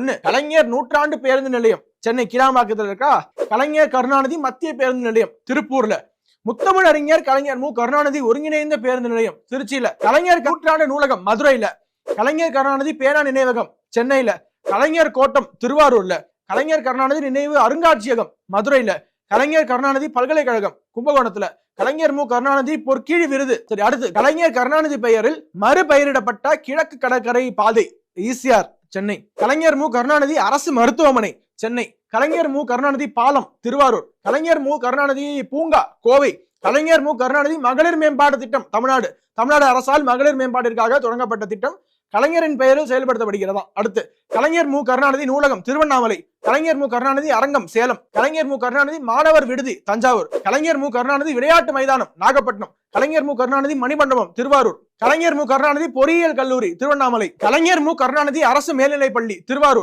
ஒண்ணு கலைஞர் நூற்றாண்டு பேருந்து நிலையம். சென்னை கிளாம்பாக்கத்தில் இருக்கா? கலைஞர் கருணாநிதி மத்திய பேருந்து நிலையம் திருப்பூர்ல. முத்தமிழ் அறிஞர் கலைஞர் மு. கருணாநிதி ஒருங்கிணைந்த பேருந்து நிலையம் திருச்சியில. கலைஞர் நூற்றாண்டு நூலகம் மதுரையில. கலைஞர் கருணாநிதி பேனா நினைவகம் சென்னையில. கலைஞர் கோட்டம் திருவாரூர்ல. கலைஞர் கருணாநிதி நினைவு அருங்காட்சியகம் மதுரையில. கலைஞர் கருணாநிதி பல்கலைக்கழகம் கும்பகோணத்துல. கலைஞர் மு. கருணாநிதி பொற்கீழி விருது. சரி அடுத்து. கலைஞர் கருணாநிதி பெயரில் மறுபெயரிடப்பட்ட கிழக்கு கடற்கரை பாதை ஈசிஆர். சென்னை. கலைஞர் மு. கருணாநிதி அரசு மருத்துவமனை. சென்னை. கலைஞர் மு. கருணாநிதி பாலம் திருவாரூர். கலைஞர் மு. கருணாநிதி பூங்கா கோவை. கலைஞர் மு. கருணாநிதி மகளிர் மேம்பாட்டு திட்டம் தமிழ்நாடு. தமிழ்நாடு அரசால் மகளிர் மேம்பாட்டிற்காக தொடங்கப்பட்ட திட்டம். கலைஞரின் பெயரும் செயல்படுத்தப்படுகிறதா அடுத்து கலைஞர் மு. கருணாநிதி நூலகம் திருவண்ணாமலை. கலைஞர் மு. கருணாநிதி அரங்கம் சேலம். கலைஞர் மு. கருணாநிதி மாணவர் விடுதி தஞ்சாவூர். கலைஞர் மு. கருணாநிதி விளையாட்டு மைதானம் நாகப்பட்டினம். கலைஞர் மு. கருணாநிதி மணிமண்டபம் திருவாரூர். கலைஞர் மு. கருணாநிதி பொறியியல் கல்லூரி திருவண்ணாமலை. கலைஞர் மு. கருணாநிதி அரசு மேல்நிலைப் பள்ளி திருவாரூர்.